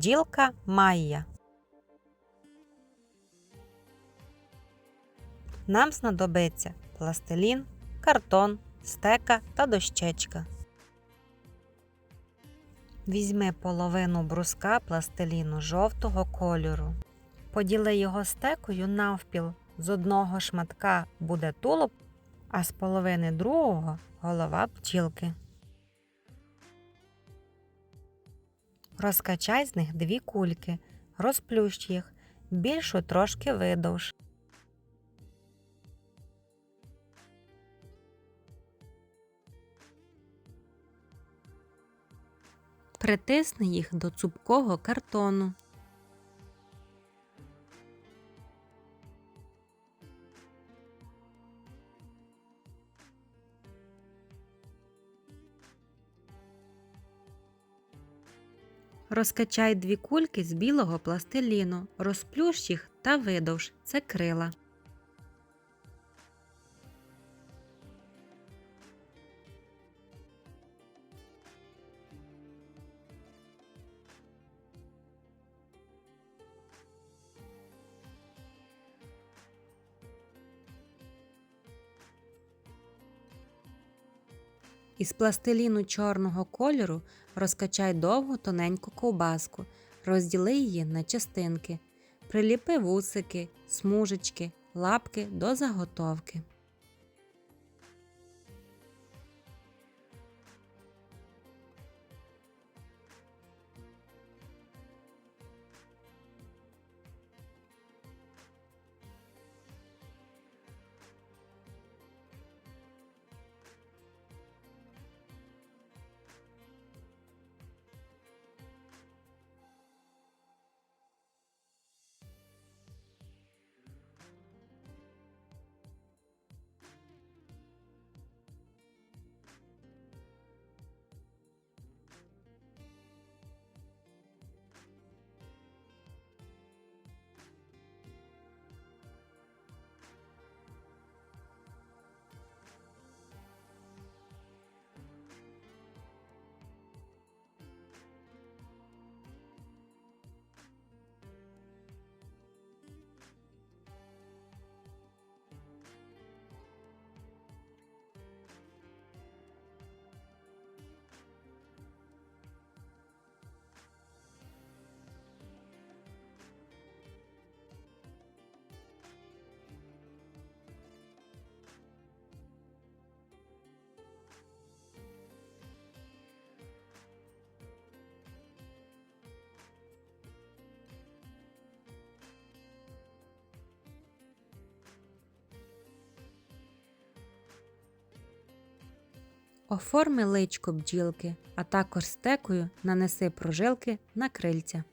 Бджілка Майя. Нам знадобиться пластилін, картон, стека та дощечка. Візьми половину бруска пластиліну жовтого кольору. Поділи його стекою навпіл. З одного шматка буде тулуб, а з половини другого голова бджілки. Розкачай з них дві кульки, розплющ їх, більшу трошки видовж. Притисни їх до цупкого картону. Розкачай дві кульки з білого пластиліну, розплющ їх та видовж це крила. Із пластиліну чорного кольору розкачай довгу тоненьку ковбаску, розділи її на частинки, приліпи вусики, смужечки, лапки до заготовки. Оформи личко бджілки, а також стекою нанеси прожилки на крильця.